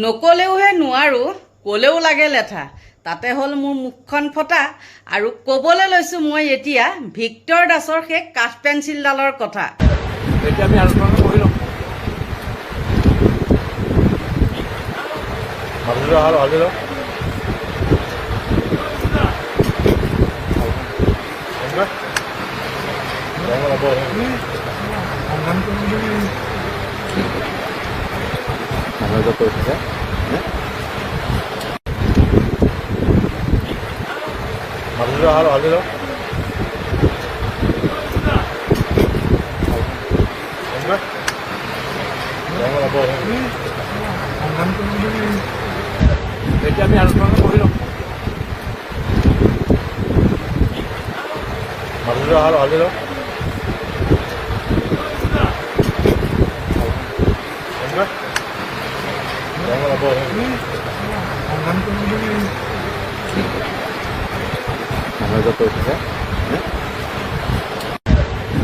নকলেওহে নোৱাৰোঁ ক'লেও লাগে লেঠা। তাতে হ'ল মোৰ মুখখন ফটা আৰু ক'বলৈ লৈছোঁ মই এতিয়া ভিক্টৰ দাসৰ সেই কাঠ পেঞ্চিলডালৰ কথা। 여자 걸으세요? 네? 알려줘, 알아, 알려줘. 말로 하러 알려줘,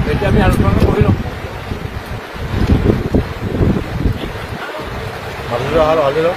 এতিয়া আমি আলোচনা কৰি ল'ম মাজুলী অহা ভাবি লওঁ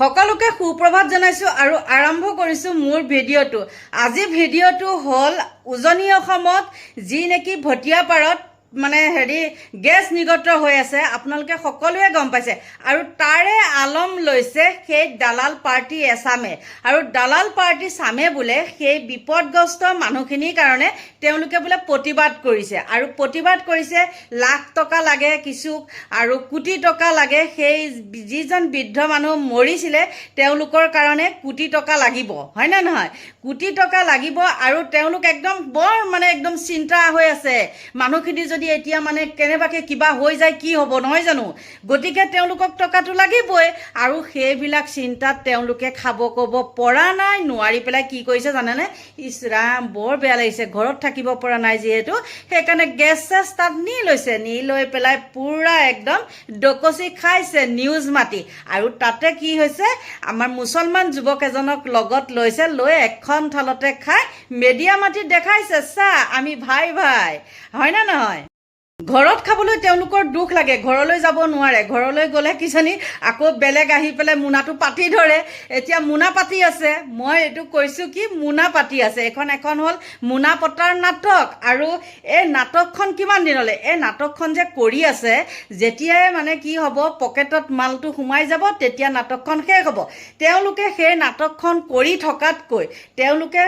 সকলোকে সুপ্ৰভাত জনাইছোঁ আৰু আৰম্ভ কৰিছোঁ মোৰ ভিডিঅ'টো। আজি ভিডিঅ'টো হ'ল উজনি অসমত যি নেকি ভটিয়াপাৰত মানে হেৰি, গেছ নিগত হৈ আছে, আপোনালোকে সকলোৱে গম পাইছে। আৰু তাৰে আলম লৈছে সেই দালাল পাৰ্টি এছামে। আৰু দালাল পাৰ্টি চামে বোলে সেই বিপদগ্ৰস্ত মানুহখিনিৰ কাৰণে তেওঁলোকে বোলে প্ৰতিবাদ কৰিছে। আৰু প্ৰতিবাদ কৰিছে, লাখ টকা লাগে কিছুক আৰু কোটি টকা লাগে। সেই যিজন বৃদ্ধ মানুহ মৰিছিলে, তেওঁলোকৰ কাৰণে কোটি টকা লাগিব। হয়নে নহয়? কোটি টকা লাগিব আৰু তেওঁলোক একদম বৰ মানে একদম চিন্তা হৈ আছে। মানুহখিনি যদি এতিয়া মানে কেনেবাকৈ কিবা হৈ যায়, কি হ'ব, নহয় জানো? গতিকে তেওঁলোকক টকাটো লাগিবই আৰু সেইবিলাক চিন্তাত তেওঁলোকে খাব ক'ব পৰা নাই, নোৱাৰি পেলাই কি কৰিছে জানেনে? ইছৰাম বৰ বেয়া লাগিছে, ঘৰত থাকিব পৰা নাই যিহেতু। সেইকাৰণে গেছ চেছ তাত নি লৈছে, নি লৈ পেলাই পূৰা একদম ডকচি খাইছে নিউজ মাতি। আৰু তাতে কি হৈছে, আমাৰ মুছলমান যুৱক এজনক লগত লৈছে, লৈ এখন থালতে খাই, মেডিয়া মাতি দেখাইছে চা আমি ভাই ভাই হয়নে নহয়? ঘৰত খাবলৈ তেওঁলোকৰ দুখ লাগে ঘৰলৈ যাব নোৱাৰে। ঘৰলৈ গ'লে কিজানি আকৌ বেলেগ আহি পেলাই মোনাটো পাতি ধৰে। এতিয়া মোনা পাতি আছে মই এইটো কৈছোঁ কি মোনা পাতি আছে। এইখন এখন হ'ল মোনা পতাৰ নাটক আৰু এই নাটকখন কিমান দিনলৈ? এই নাটকখন যে কৰি আছে যেতিয়াই মানে কি হ'ব পকেটত মালটো সোমাই যাব তেতিয়া নাটকখন শেষ হ'ব। তেওঁলোকে সেই নাটকখন কৰি থকাতকৈ তেওঁলোকে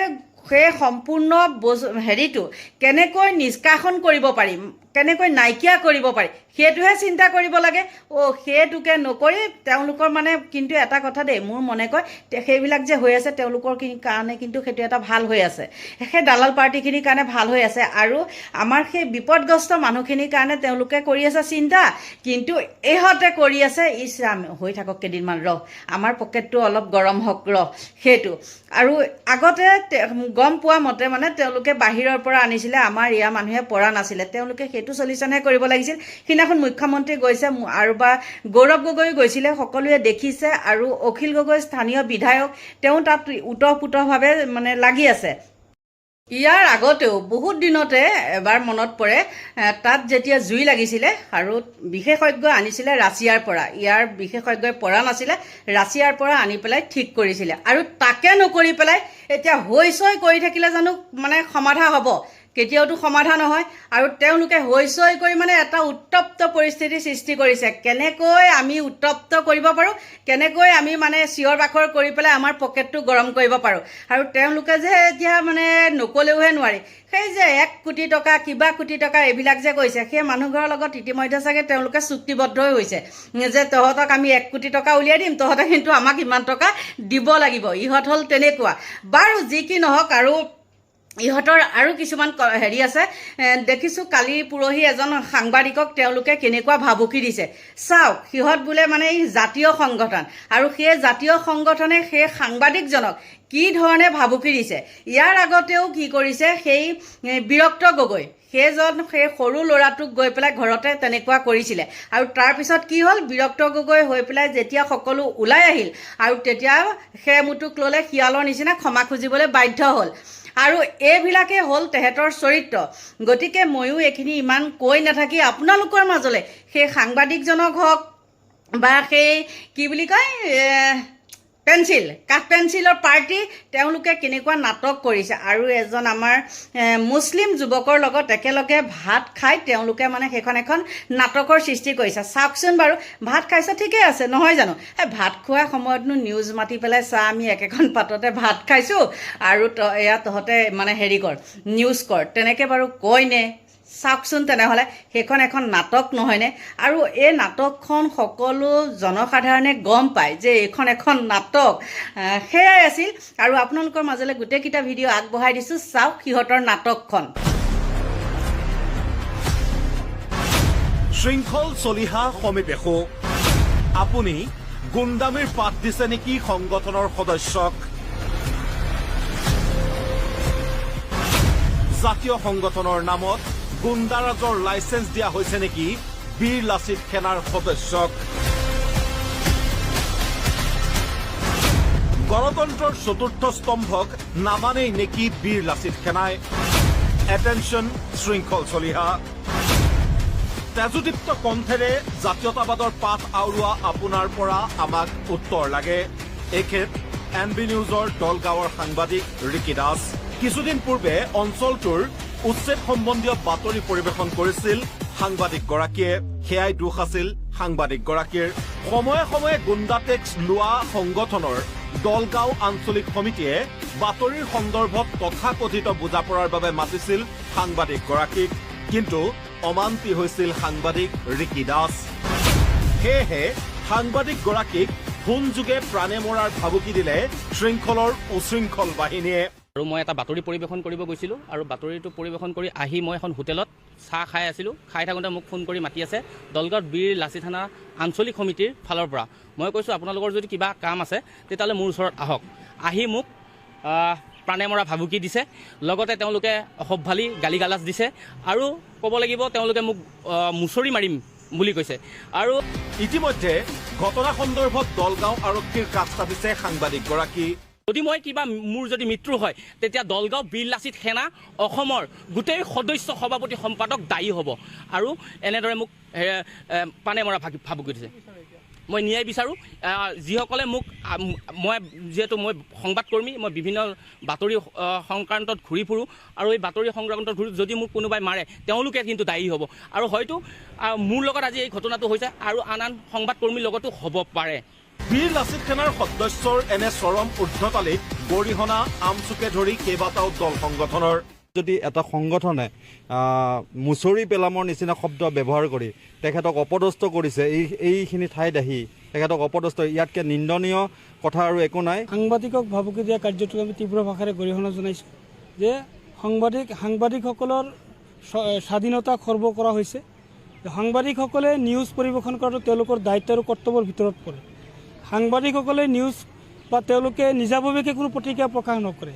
সেই সম্পূৰ্ণ বজ হেৰিটো কেনেকৈ নিষ্কাশন কৰিব পাৰিম? কেনেকৈ নাইকিয়া কৰিব পাৰি, সেইটোহে চিন্তা কৰিব লাগে। অ' সেইটোকে নকৰি তেওঁলোকৰ মানে কিন্তু এটা কথা দেই, মোৰ মনে কয় সেইবিলাক যে হৈ আছে তেওঁলোকৰ কাৰণে কিন্তু সেইটো এটা ভালো হৈ আছে। সেই দালাল পাৰ্টিখিনিৰ কাৰণে ভালো হৈ আছে আৰু আমাৰ সেই বিপদগ্ৰস্ত মানুহখিনিৰ কাৰণে তেওঁলোকে কৰি আছে চিন্তা, কিন্তু ইহঁতে কৰি আছে ইছৰাম হৈ থাকক কেইদিনমান, ৰহ, আমাৰ পকেটটো অলপ গৰম হওক, ৰহ, সেইটো। আৰু আগতে গম পোৱা মতে মানে তেওঁলোকে বাহিৰৰ পৰা আনিছিলে, আমাৰ ইয়াৰ মানুহে পৰা নাছিলে, তেওঁলোকে সেইটো চলিউশ্যনহে কৰিব লাগিছিল। সিদিনাখন মুখ্যমন্ত্ৰী গৈছে আৰু বা গৌৰৱ গগৈ গৈছিলে সকলোৱে দেখিছে আৰু অখিল গগৈ স্থানীয় বিধায়ক তেওঁ তাত ওতঃপ্ৰোতভাৱে মানে লাগি আছে। ইয়াৰ আগতেও বহুত দিনতে এবাৰ মনত পৰে তাত যেতিয়া জুই লাগিছিলে আৰু বিশেষজ্ঞ আনিছিলে ৰাছিয়াৰ পৰা। ইয়াৰ বিশেষজ্ঞই পৰা নাছিলে ৰাছিয়াৰ পৰা আনি পেলাই ঠিক কৰিছিলে। আৰু তাকে নকৰি পেলাই এতিয়া হৈ চৈ কৰি থাকিলে জানো মানে সমাধা হ'ব। কেতিয়াওতো সমাধান নহয় আৰু তেওঁলোকে হৈচৈ কৰি মানে এটা উত্তপ্ত পৰিস্থিতিৰ সৃষ্টি কৰিছে। কেনেকৈ আমি উত্তপ্ত কৰিব পাৰোঁ? কেনেকৈ আমি মানে চিঞৰ বাখৰ কৰি পেলাই আমাৰ পকেটটো গৰম কৰিব পাৰোঁ? আৰু তেওঁলোকে যে এতিয়া মানে নক'লেওহে নোৱাৰি। সেই যে এক কোটি টকা, কিবা কোটি টকা এইবিলাক যে কৈছে, সেই মানুহঘৰৰ লগত ইতিমধ্যে চাগে তেওঁলোকে চুক্তিবদ্ধ হৈছে। যে তহঁতক আমি এক কোটি টকা উলিয়াই দিম, তহঁতে কিন্তু আমাক ইমান টকা দিব লাগিব। ইহঁত হ'ল তেনেকুৱা। বাৰু যি কি নহওক আৰু ইহঁতৰ আৰু কিছুমান হেৰি আছে দেখিছোঁ কালি পৰহি এজন সাংবাদিকক তেওঁলোকে কেনেকুৱা ভাবুকি দিছে। চাওক সিহঁত বোলে মানে এই জাতীয় সংগঠন আৰু সেই জাতীয় সংগঠনে সেই সাংবাদিকজনক কি ধৰণে ভাবুকি দিছে। ইয়াৰ আগতেও কি কৰিছে সেই বিৰক্ত গগৈ সেইজন সেই সৰু ল'ৰাটোক গৈ পেলাই ঘৰতে তেনেকুৱা কৰিছিলে। আৰু তাৰপিছত কি হ'ল বিৰক্ত গগৈ হৈ পেলাই যেতিয়া সকলো ওলাই আহিল আৰু তেতিয়া সেই মুটোক ল'লে শিয়ালৰ নিচিনা ক্ষমা খুজিবলৈ বাধ্য হ'ল। আৰু এইবিলাকে হ'ল তেহেঁতৰ চৰিত্ৰ। গতিকে ময়ো এইখিনি ইমান কৈ নাথাকি আপোনালোকৰ মাজলৈ সেই সাংবাদিকজনক হওক বা সেই কি বুলি কয় পেঞ্চিল, কাঠ পেঞ্চিলৰ পাৰ্টি তেওঁলোকে কেনেকুৱা নাটক কৰিছে আৰু এজন আমাৰ মুছলিম যুৱকৰ লগত একেলগে ভাত খাই তেওঁলোকে মানে সেইখন এখন নাটকৰ সৃষ্টি কৰিছে। চাওকচোন বাৰু, ভাত খাইছে ঠিকেই আছে, নহয় জানো? এই ভাত খোৱা সময়তনো নিউজ মাতি পেলাই চা, আমি একেখন পাততে ভাত খাইছোঁ আৰু এয়া তহঁতে মানে হেৰি কৰ নিউজ কৰ। তেনেকৈ বাৰু কয়নে? চাওকচোন তেনেহ'লে। সেইখন এখন নাটক, নহয়নে? আৰু এই নাটকখন সকলো জনসাধাৰণে গম পায় যে এইখন এখন নাটক। সেয়াই আছিল। আৰু আপোনালোকৰ মাজলৈ গোটেইকেইটা ভিডিঅ' আগবঢ়াই দিছোঁ। চাওক সিহঁতৰ নাটকখন। শৃংখল চলিহা সমীপেশো আপুনি গুণ্ডামীৰ পাঠ দিছে নেকি সংগঠনৰ সদস্যক? জাতীয় সংগঠনৰ নামত গুণ্ডাৰাজৰ লাইচেন্স দিয়া হৈছে নেকি? বীৰ লাচিত সেনাৰ সদস্যক। গণতন্ত্ৰৰ চতুৰ্থ স্তম্ভক নামানেই নেকি বীৰ লাচিত সেনাই? এটেনশ্যন শৃংখল চলিহা। তেজোদীপ্ত কণ্ঠেৰে জাতীয়তাবাদৰ পাঠ আওৰোৱা আপোনাৰ পৰা আমাক উত্তৰ লাগে। এখেত এন বি নিউজৰ দলগাঁৱৰ সাংবাদিক ৰিকি দাস। কিছুদিন পূৰ্বে অঞ্চলটোৰ উচ্ছেদ সম্বন্ধীয় বাতৰি পৰিৱেশন কৰিছিল সাংবাদিকগৰাকীয়ে। সেয়াই দোষ আছিল সাংবাদিকগৰাকীৰ। সময়ে সময়ে গুণ্ডা টেক্স লোৱা সংগঠনৰ দলগাঁও আঞ্চলিক সমিতিয়ে বাতৰিৰ সন্দৰ্ভত তথাকথিত বুজাপৰাৰ বাবে মাতিছিল সাংবাদিকগৰাকীক। কিন্তু অমান্তি হৈছিল সাংবাদিক ৰিকি দাস। সেয়েহে সাংবাদিকগৰাকীক ফোন যোগে প্ৰাণে মৰাৰ ভাবুকি দিলে শৃংখলৰ উশৃংখল বাহিনীয়ে। আৰু মই এটা বাতৰি পৰিৱেশন কৰিব গৈছিলোঁ আৰু বাতৰিটো পৰিৱেশন কৰি আহি মই এখন হোটেলত চাহ খাই আছিলোঁ। খাই থাকোঁতে মোক ফোন কৰি মাতি আছে দলগাঁৱত বীৰ লাচিত থানা আঞ্চলিক সমিতিৰ ফালৰ পৰা। মই কৈছোঁ, আপোনালোকৰ যদি কিবা কাম আছে, তেতিয়াহ'লে মোৰ ওচৰত আহক। আহি মোক প্ৰাণে মৰা ভাবুকি দিছে। লগতে তেওঁলোকে অসভ্যালি গালি গালাজ দিছে আৰু ক'ব লাগিব, তেওঁলোকে মোক মুচৰি মাৰিম বুলি কৈছে। আৰু ইতিমধ্যে ঘটনা সন্দৰ্ভত দলগাঁও আৰক্ষীৰ কাষ চাপিছে সাংবাদিকগৰাকী। যদি মই কিবা মোৰ যদি মৃত্যু হয় তেতিয়া দলগাঁও বীৰ লাচিত সেনা অসমৰ গোটেই সদস্য সভাপতি সম্পাদক দায়ী হ'ব। আৰু এনেদৰে মোক পানে মৰা ভাগি- ভাবুকি দিছে মই ন্যায় বিচাৰোঁ যিসকলে মোক মই যিহেতু মই সংবাদকৰ্মী মই বিভিন্ন বাতৰি সংক্ৰান্তত ঘূৰি ফুৰোঁ আৰু এই বাতৰি সংক্ৰান্তত ঘূৰি যদি মোক কোনোবাই মাৰে তেওঁলোকে কিন্তু দায়ী হ'ব। আৰু হয়তো মোৰ লগত আজি এই ঘটনাটো হৈছে আৰু আন আন সংবাদকৰ্মীৰ লগতো হ'ব পাৰে। বীৰ লাচিত সেনাৰ সদস্যৰ এনে চৰম ঊৰ্ধতালিত গৰিহণা আমচুকে ধৰি কেইবাটাও দল সংগঠনৰ। যদি এটা সংগঠনে মুচৰি পেলামৰ নিচিনা শব্দ ব্যৱহাৰ কৰি তেখেতক অপদস্থ কৰিছে এই এইখিনি ঠাইত আহি তেখেতক অপদস্থ ইয়াতকৈ নিন্দনীয় কথা আৰু একো নাই। সাংবাদিকক ভাবুকি দিয়া কাৰ্যটোক আমি তীব্ৰ ভাষাৰে গৰিহণা জনাইছোঁ যে সাংবাদিক সাংবাদিকসকলৰ স্বাধীনতা খৰ্ব কৰা হৈছে। সাংবাদিকসকলে নিউজ পৰিৱেশন কৰাটো তেওঁলোকৰ দায়িত্ব আৰু কৰ্তব্যৰ ভিতৰত পৰে। সাংবাদিকসকলে নিউজ বা তেওঁলোকে নিজাববীয়াকৈ কোনো প্ৰতিক্ৰিয়া প্ৰকাশ নকৰে।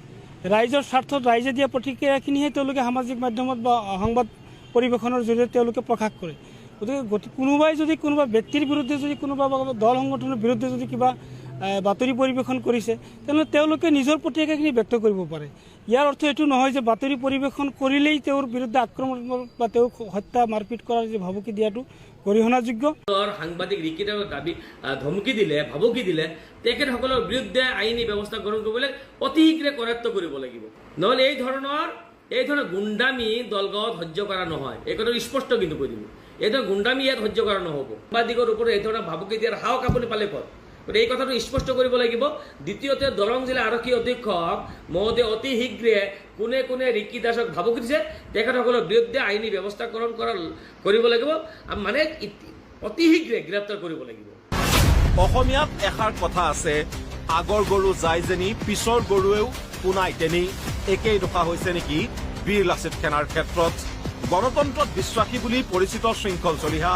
ৰাইজৰ স্বাৰ্থত ৰাইজে দিয়া প্ৰতিক্ৰিয়াখিনিহে তেওঁলোকে সামাজিক মাধ্যমত বা সংবাদ পৰিৱেশনৰ জৰিয়তে তেওঁলোকে প্ৰকাশ কৰে। গতিকে গতি কোনোবাই যদি কোনোবা ব্যক্তিৰ বিৰুদ্ধে যদি কোনোবা দল সংগঠনৰ বিৰুদ্ধে যদি কিবা বাতৰি পৰিৱেশন কৰিছে, তেনেহ'লে তেওঁলোকে নিজৰ প্ৰতিক্ৰিয়াখিনি ব্যক্ত কৰিব পাৰে। ইয়াৰ অৰ্থ এইটো নহয় যে বাতৰি পৰিৱেশন কৰিলেই তেওঁৰ বিৰুদ্ধে আক্ৰমণ বা তেওঁক হত্যা, মাৰপিট কৰাৰ যে ভাবুকি দিয়াটো গৰিহণাযোগ্য। সাংবাদিক ৰিকিতাক দাবি ধমকি দিলে, ভাবুকি দিলে, তেখেতসকলৰ বিৰুদ্ধে আইনী ব্যৱস্থা গ্ৰহণ কৰিবলৈ অতি শীঘ্ৰে কৰায়ত্ব কৰিব লাগিব। নহ'লে এই ধৰণৰ এই ধৰণৰ গুণ্ডামি দলগাঁৱত সহ্য কৰা নহয়। এই কথাটো স্পষ্ট কিন্তু কৈ দিলোঁ। এই ধৰণৰ গুণ্ডামি ইয়াত সহ্য কৰা নহ'ব। সাংবাদিকৰ ওপৰত এই ধৰণৰ ভাবুকি দিয়াৰ সাহস আপুনি পালে ক'ত গতিকে এই কথাটো স্পষ্ট কৰিব লাগিব। দ্বিতীয়তে দৰং জিলা আৰক্ষী অধীক্ষক মহোদয় অতি শীঘ্ৰে কোনে কোনে ৰিকি দাসক ভাবুকি দিছে তেখেতসকলৰ বিৰুদ্ধে আইনী ব্যৱস্থা গ্ৰহণ কৰা কৰিব লাগিব। মানে অতি শীঘ্ৰে গ্ৰেপ্তাৰ কৰিব লাগিব। অসমীয়াত এষাৰ কথা আছে, আগৰ গৰু যায় যেনি, পিছৰ গৰুৱেও পোনাই তেনি। একেই দশা হৈছে নেকি বীৰ লাচিত সেনাৰ ক্ষেত্ৰত? গণতন্ত্ৰত বিশ্বাসী বুলি পৰিচিত শৃংখল চলিহা।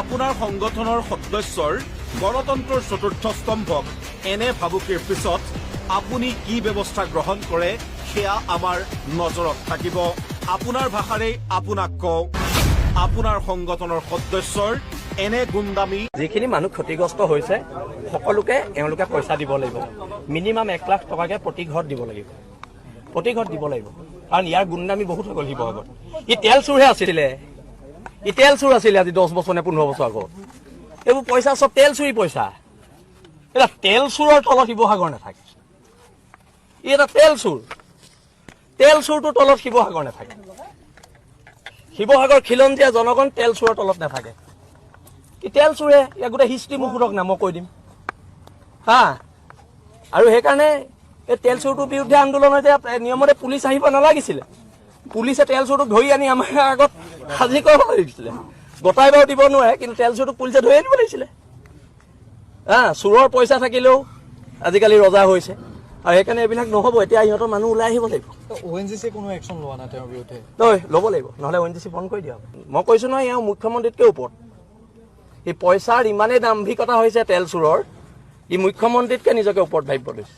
আপোনাৰ সংগঠনৰ সদস্যৰ গণতন্ত্ৰৰ চতুৰ্থ স্তম্ভক এনে ভাবুকিৰ পিছত আপুনি কি ব্যৱস্থা গ্ৰহণ কৰে সেয়া আমাৰ নজৰত থাকিব। আপোনাৰ ভাষাৰেই আপোনাক কওঁ আপোনাৰ সংগঠনৰ সদস্যৰ এনে গুণ্ডামী। যিখিনি মানুহ ক্ষতিগ্ৰস্ত হৈছে সকলোকে এওঁলোকে পইচা দিব লাগিব। মিনিমাম এক লাখ টকাকে প্ৰতি ঘৰত দিব লাগিব। প্ৰতি ঘৰত দিব লাগিব। কাৰণ ইয়াৰ গুণ্ডামী বহুত হৈ গ'ল শিৱসাগৰত। ই তেল চোৰহে আছিলে। ই তেল চোৰ আছিলে আজি দহ বছৰ নে পোন্ধৰ বছৰ আগত। এইবোৰ পইচা চব তেল চুৰি পইচা। এতিয়া তেল চোৰৰ তলত শিৱসাগৰ নাথাকে। ই এটা তেল চোৰ। তেল চোৰটোৰ তলত শিৱসাগৰ নাথাকে। শিৱসাগৰ খিলঞ্জীয়া জনগণ তেল চোৰৰ তলত নাথাকে। কি তেল চোৰে? ইয়াক গোটেই হিষ্ট্ৰী মোক সোধক না মই কৈ দিম। হা? আৰু সেইকাৰণে এই তেল চোৰটোৰ বিৰুদ্ধে আন্দোলনত এতিয়া নিয়মতে পুলিচ আহিব নালাগিছিলে। পুলিচে তেল চোৰটোক ধৰি আনি আমাৰ আগত সাজি কৰিব লাগিছিলে। গতাই বাৰু দিব নোৱাৰে কিন্তু তেল চোৰটোক পুলিচে ধৰি আনিব লাগিছিলে। হা চোৰৰ পইচা থাকিলেও আজিকালি ৰজা হৈছে। আৰু সেইকাৰণে এইবিলাক নহ'ব এতিয়া ইহঁতৰ মানুহ ওলাই আহিব লাগিব। অ' এন জি চিয়ে কোনো একশ্যন লোৱা নাই তেওঁৰ বিৰুদ্ধে? তই ল'ব লাগিব নহ'লে অ' এন জি চি বন্ধ কৰি দিয়া হ'ব। মই কৈছোঁ নহয় এওঁ মুখ্যমন্ত্ৰীতকৈ ওপৰত। এই পইচাৰ ইমানেই দাম্ভিকতা হৈছে তেল চোৰৰ ই মুখ্যমন্ত্ৰীতকৈ নিজকে ওপৰত ভাবিব লৈছে।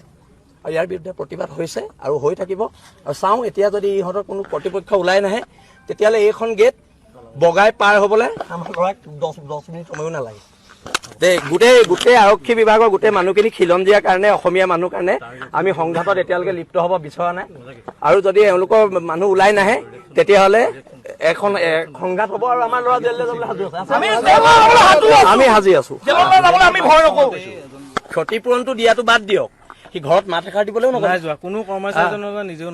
আৰু ইয়াৰ বিৰুদ্ধে প্ৰতিবাদ হৈছে আৰু হৈ থাকিব। আৰু চাওঁ এতিয়া যদি ইহঁতৰ কোনো কৰ্তৃপক্ষ ওলাই নাহে তেতিয়াহ'লে এইখন গেট বগাই পাৰ হ'বলৈ? আমাৰ ল'ৰাক দহ দহ মিনিট সময়ো নালাগে। দে গোটেই গোটেই আৰক্ষী বিভাগৰ গোটেই মানুহখিনি খিলন দিয়াৰ কাৰণে অসমীয়া মানুহ কাৰণে আমি সংঘাতত এতিয়ালৈকে লিপ্ত হ'ব বিচৰা নাই। আৰু যদি এওঁলোকৰ মানুহ ওলাই নাহে তেতিয়াহ'লে এখন সংঘাত হ'ব আৰু আমাৰ ল'ৰা জেললৈ যাবলৈ সাজু আছে। আমি সাজি আছো। ক্ষতিপূৰণটো দিয়াটো বাদ দিয়ক। সি ঘৰত মাত এষাৰ দিবলৈও নকৰে যোৱা। কোনো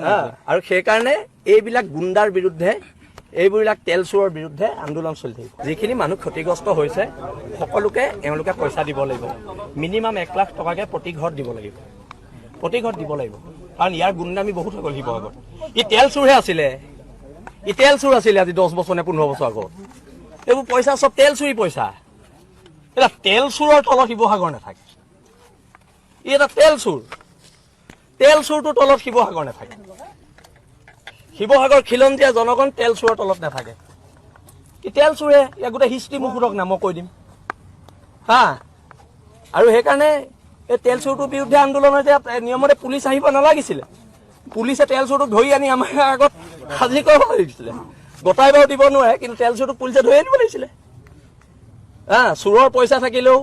হা, আৰু সেইকাৰণে এইবিলাক গুণ্ডাৰ বিৰুদ্ধে এইবিলাক তেল চোৰৰ বিৰুদ্ধে আন্দোলন চলি থাকিব। যিখিনি মানুহ ক্ষতিগ্ৰস্ত হৈছে সকলোকে এওঁলোকে পইচা দিব লাগিব। মিনিমাম এক লাখ টকাকে প্ৰতি ঘৰত দিব লাগিব। প্ৰতি ঘৰত দিব লাগিব। কাৰণ ইয়াৰ গুণ্ডামী বহুত হৈ গ'ল শিৱসাগৰত। ই তেল চোৰহে আছিলে। ই তেল চোৰ আছিলে আজি দহ বছৰ নে পোন্ধৰ বছৰ আগত। এইবোৰ পইচা চব তেল চুৰি পইচা। এতিয়া তেল চোৰৰ তলত শিৱসাগৰ নাথাকে। ই এটা তেল চোৰ। তেল চোৰটোৰ তলত শিৱসাগৰ নাথাকে। শিৱসাগৰ খিলঞ্জীয়া জনগণ তেল চোৰৰ তলত নাথাকে। কি তেল চোৰে? ইয়াক গোটেই হিষ্ট্ৰী মোক সোধক না মই কৈ দিম। হা? আৰু সেইকাৰণে এই তেল চোৰটোৰ বিৰুদ্ধে আন্দোলনত এতিয়া নিয়মতে পুলিচ আহিব নালাগিছিলে। পুলিচে তেল চোৰটোক ধৰি আনি আমাৰ আগত সাজি কৰিব লাগিছিলে। গতাই বাৰু দিব নোৱাৰে কিন্তু তেল চোৰটোক পুলিচে ধৰি আনিব লাগিছিলে। হা? চোৰৰ পইচা থাকিলেও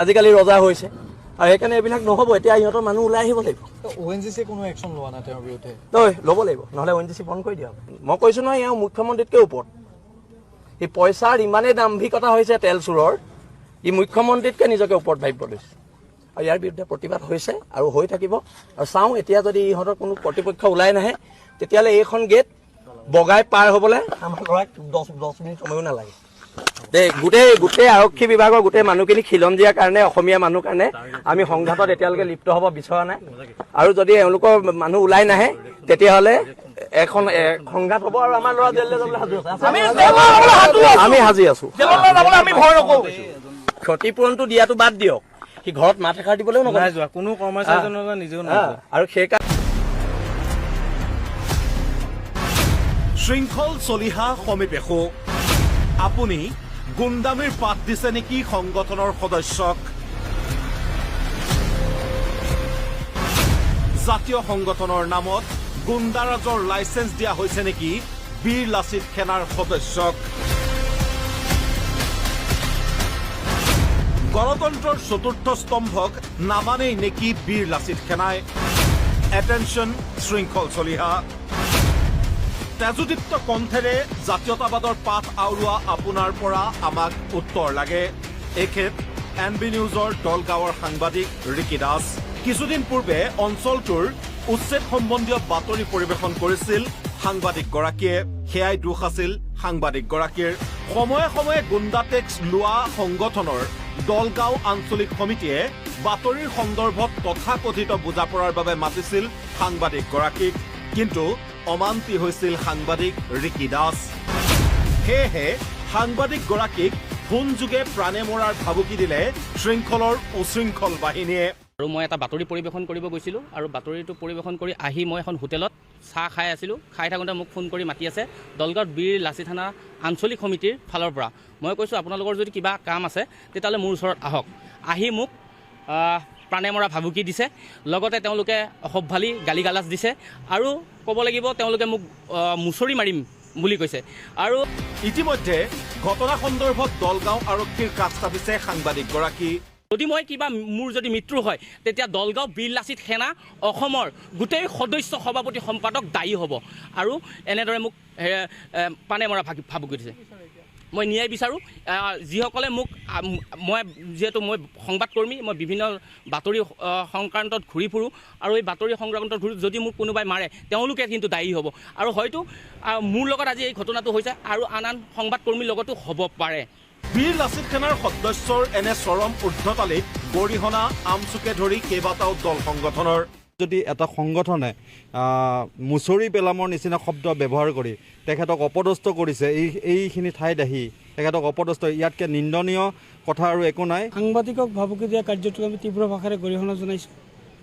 আজিকালি ৰজা হৈছে। আৰু সেইকাৰণে এইবিলাক নহ'ব এতিয়া ইহঁতৰ মানুহ ওলাই আহিব লাগিব। অ' এন জি চিয়ে কোনো একশ্যন লোৱা নাই তেওঁৰ বিৰুদ্ধে? তই ল'ব লাগিব নহ'লে অ' এন জি চি বন্ধ কৰি দিয়া। মই কৈছোঁ নহয় এওঁ মুখ্যমন্ত্ৰীতকৈ ওপৰত। এই পইচাৰ ইমানেই দাম্ভিকতা হৈছে তেল চোৰৰ ই মুখ্যমন্ত্ৰীতকৈ নিজকে ওপৰত ভাবিব লৈছে। আৰু ইয়াৰ বিৰুদ্ধে প্ৰতিবাদ হৈছে আৰু হৈ থাকিব। আৰু চাওঁ এতিয়া যদি ইহঁতৰ কোনো কৰ্তৃপক্ষ ওলাই নাহে তেতিয়াহ'লে এইখন গেট বগাই পাৰ হ'বলৈ আমাৰ ল'ৰাক দহ দহ মিনিট সময়ো নালাগে। গোটেই গোটেই আৰক্ষী বিভাগৰ গোটেই মানুহখিনি খিলন দিয়াৰ কাৰণে অসমীয়া মানুহ কাৰণে আমি সংঘাতত এতিয়ালৈকে লিপ্ত হ'ব বিচৰা নাই। আৰু যদি এওঁলোকৰ মানুহ ওলাই নাহে তেতিয়াহ'লে এখন সংঘাত হ'ব আৰু আমাৰ ল'ৰা জেললৈ যাবলৈ সাজু আছে। আমি সাজি আছো। ক্ষতিপূৰণটো দিয়াটো বাদ দিয়ক। সি ঘৰত মাত এষাৰ দিবলৈও নকৰে। যোৱা কোনো কৰ্মচাৰীজনৰ নিজেও হা, আৰু সেইকাৰণে শৃংখল চলিহা সমীপেশো আপুনি গুণ্ডামীৰ পাত দিছে নেকি সংগঠনৰ সদস্যক? জাতীয় সংগঠনৰ নামত গুণ্ডাৰাজৰ লাইচেন্স দিয়া হৈছে নেকি বীৰ লাচিত সেনাৰ সদস্যক? গণতন্ত্ৰৰ চতুৰ্থ স্তম্ভক নামানেই নেকি বীৰ লাচিত সেনাই? এটেনশ্যন শৃংখল চলিহা। তেজোদীপ্ত কণ্ঠেৰে জাতীয়তাবাদৰ পাঠ আওৰোৱা আপোনাৰ পৰা আমাক উত্তৰ লাগে। এখেত এন বি নিউজৰ দলগাঁৱৰ সাংবাদিক ৰিকি দাস। কিছুদিন পূৰ্বে অঞ্চলটোৰ উচ্ছেদ সম্বন্ধীয় বাতৰি পৰিৱেশন কৰিছিল সাংবাদিকগৰাকীয়ে। সেয়াই দোষ আছিল সাংবাদিকগৰাকীৰ। সময়ে সময়ে গুণ্ডা টেক্স লোৱা সংগঠনৰ দলগাঁও আঞ্চলিক সমিতিয়ে বাতৰিৰ সন্দৰ্ভত তথাকথিত বুজাপৰাৰ বাবে মাতিছিল সাংবাদিকগৰাকীক। কিন্তু অমান্তি হৈছিল সাংবাদিক ৰিকি দাস। সেয়েহে সাংবাদিকগৰাকীক ফোনযোগে প্ৰাণে মৰাৰ ভাবুকি দিলে শৃংখলৰ উশৃংখল বাহিনীয়ে। আৰু মই এটা বাতৰি পৰিৱেশন কৰিব গৈছিলোঁ আৰু বাতৰিটো পৰিৱেশন কৰি আহি মই এখন হোটেলত চাহ খাই আছিলোঁ। খাই থাকোঁতে মোক ফোন কৰি মাতি আছে দলগাঁৱত বীৰ লাচি থানা আঞ্চলিক সমিতিৰ ফালৰ পৰা। মই কৈছোঁ, আপোনালোকৰ যদি কিবা কাম আছে, তেতিয়াহ'লে মোৰ ওচৰত আহক। আহি মোক প্ৰাণে মৰা ভাবুকি দিছে। লগতে তেওঁলোকে অসভ্যালি গালি গালাজ দিছে। আৰু ক'ব লাগিব তেওঁলোকে মোক মুচৰি মাৰিম বুলি কৈছে। আৰু ইতিমধ্যে ঘটনা সন্দৰ্ভত দলগাঁও আৰক্ষীৰ কাষ চাপিছে সাংবাদিকগৰাকী। যদি মই কিবা মোৰ যদি মৃত্যু হয় তেতিয়া দলগাঁও বীৰ লাচিত সেনা অসমৰ গোটেই সদস্য সভাপতি সম্পাদক দায়ী হ'ব। আৰু এনেদৰে মোক পানে মৰা ভাবুকি দিছে। মই ন্যায় বিচাৰোঁ। যিসকলে মোক মই যিহেতু মই সংবাদকৰ্মী মই বিভিন্ন বাতৰি সংক্ৰান্তত ঘূৰি ফুৰোঁ আৰু এই বাতৰি সংক্ৰান্তত ঘূৰি যদি মোক কোনোবাই মাৰে তেওঁলোকে কিন্তু দায়ী হ'ব। আৰু হয়তো মোৰ লগত আজি এই ঘটনাটো হৈছে আৰু আন আন সংবাদকৰ্মীৰ লগতো হ'ব পাৰে। বীৰ লাচিত সেনাৰ সদস্যৰ এনে চৰম ঊৰ্ধতালিত গৰিহণা আমচুকে ধৰি কেইবাটাও দল সংগঠনৰ। যদি এটা সংগঠনে মুচৰি পেলামৰ নিচিনা শব্দ ব্যৱহাৰ কৰি তেখেতক অপদস্থ কৰিছে, এই, এইখিনি ঠাইত আহি তেখেতক অপদস্থ, ইয়াতকৈ নিন্দনীয় কথা আৰু একো নাই। সাংবাদিকক ভাবুকি দিয়া কাৰ্যটোক আমি তীব্ৰ ভাষাৰে গৰিহণা জনাইছোঁ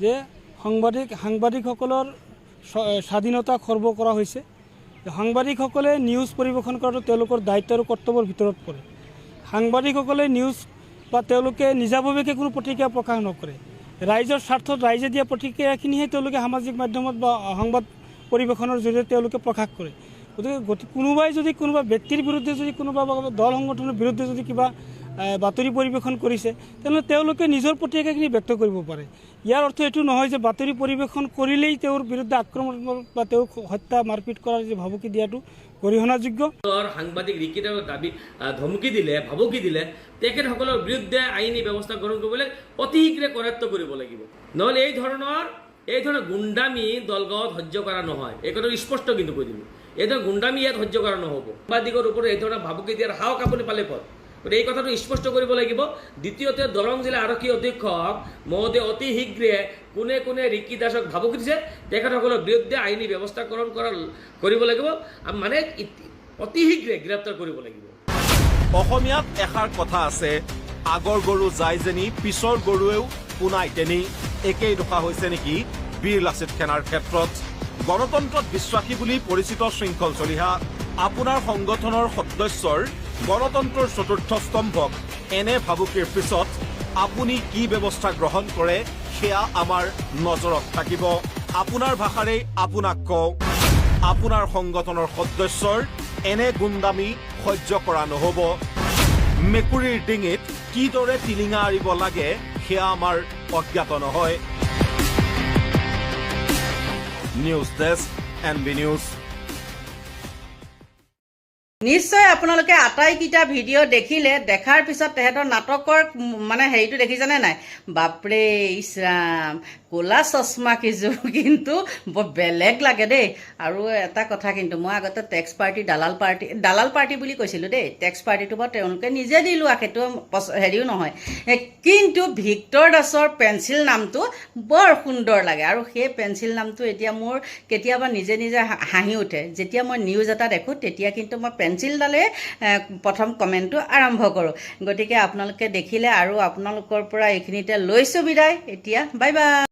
যে সাংবাদিক, সাংবাদিকসকলৰ স্বাধীনতা খৰ্ব কৰা হৈছে। সাংবাদিকসকলে নিউজ পৰিৱেশন কৰাটো তেওঁলোকৰ দায়িত্ব আৰু কৰ্তব্যৰ ভিতৰত পৰে। সাংবাদিকসকলে নিউজ বা তেওঁলোকে নিজাববীয়াকৈ কোনো প্ৰতিক্ৰিয়া প্ৰকাশ নকৰে। ৰাইজৰ স্বাৰ্থত ৰাইজে দিয়া প্ৰতিক্ৰিয়াখিনিহে তেওঁলোকে সামাজিক মাধ্যমত বা সংবাদ পৰিৱেশনৰ জৰিয়তে তেওঁলোকে প্ৰকাশ কৰে। গতিকে গতি কোনোবাই যদি কোনোবা ব্যক্তিৰ বিৰুদ্ধে যদি কোনোবা দল সংগঠনৰ বিৰুদ্ধে যদি কিবা বাতৰি পৰিৱেশন কৰিছে তেনেহ'লে তেওঁলোকে নিজৰ প্ৰতিক্ৰিয়াখিনি ব্যক্ত কৰিব পাৰে। ইয়াৰ অৰ্থ এইটো নহয় যে বাতৰি পৰিৱেশন কৰিলেই তেওঁৰ বিৰুদ্ধে আক্ৰমণ বা তেওঁক হত্যা, মাৰপিট কৰাৰ যে ভাবুকি দিয়াটো গৰিহণাযোগ্য। সাংবাদিক ৰিকিতাৰ দাবি ধমকি দিলে, ভাবুকি দিলে, তেখেতসকলৰ বিৰুদ্ধে আইনী ব্যৱস্থা গ্ৰহণ কৰিবলৈ অতি শীঘ্ৰে কৰায়ত্ব কৰিব লাগিব। নহ'লে এই ধৰণৰ এই ধৰণৰ গুণ্ডামি দলগাঁৱত সহ্য কৰা নহয়। এই কথাটো স্পষ্ট কিন্তু কৈ দিলোঁ। এই ধৰণৰ গুণ্ডামি ইয়াত সহ্য কৰা নহ'ব। সাংবাদিকৰ ওপৰত এই ধৰণৰ ভাবুকি দিয়াৰ সাহস আপুনি পালে ক'ত গতিকে এই কথাটো স্পষ্ট কৰিব লাগিব। দ্বিতীয়তে দৰং জিলা আৰক্ষী অধীক্ষক মহোদয় অতি শীঘ্ৰে কোনে কোনে ৰিকি দাসক ভাবুকি দিছে, তেখেতসকলৰ বিৰুদ্ধে আইনী ব্যৱস্থা গ্ৰহণ কৰা, কৰিব লাগিব। মানে অতি শীঘ্ৰে গ্ৰেপ্তাৰ কৰিব লাগিব। অসমীয়াত এষাৰ কথা আছে, আগৰ গৰু যায় যেনি, পিছৰ গৰুৱেও পোনাই তেনি। একেই দশা হৈছে নেকি বীৰ লাচিত সেনাৰ ক্ষেত্ৰত? গণতন্ত্ৰত বিশ্বাসী বুলি পৰিচিত শৃংখল চলিহা। আপোনাৰ সংগঠনৰ সদস্যৰ গণতন্ত্ৰৰ চতুৰ্থ স্তম্ভক এনে ভাবুকিৰ পিছত আপুনি কি ব্যৱস্থা গ্ৰহণ কৰে সেয়া আমাৰ নজৰত থাকিব। আপোনাৰ ভাষাৰেই আপোনাক কওঁ। আপোনাৰ সংগঠনৰ সদস্যৰ এনে গুণ্ডামি সহ্য কৰা নহ'ব। মেকুৰীৰ ডিঙিত কিদৰে টিলিঙা আৰিব লাগে সেয়া আমাৰ অজ্ঞাত নহয়। News desk N B news. নিশ্চয় আপোনালোকে আটাইকেইটা ভিডিঅ' দেখিলে, দেখাৰ পিছত তেহেঁতৰ নাটকৰ মানে হেৰিটো দেখিছেনে নাই? বাপৰে, ইছৰাম, ক'লা চশমা কিযোৰ কিন্তু বৰ বেলেগ লাগে দেই। আৰু এটা কথা কিন্তু, মই আগতে টেক্স পাৰ্টি, দালাল পাৰ্টি দালাল পাৰ্টি বুলি কৈছিলোঁ দেই। টেক্স পাৰ্টিটো বাৰু তেওঁলোকে নিজে দি লোৱা, সেইটো হেৰিও নহয়। কিন্তু ভিক্টৰ দাসৰ পেঞ্চিল নামটো বৰ সুন্দৰ লাগে। আৰু সেই পেঞ্চিল নামটো এতিয়া মোৰ কেতিয়াবা নিজে নিজে হাঁহি উঠে। যেতিয়া মই নিউজ এটা দেখোঁ, তেতিয়া কিন্তু মই পেঞ্চিলডালে প্ৰথম কমেণ্টটো আৰম্ভ কৰোঁ। গতিকে আপোনালোকে দেখিলে আৰু আপোনালোকৰ পৰা এইখিনিতে লৈছোঁ বিদায়। এতিয়া বাই বাই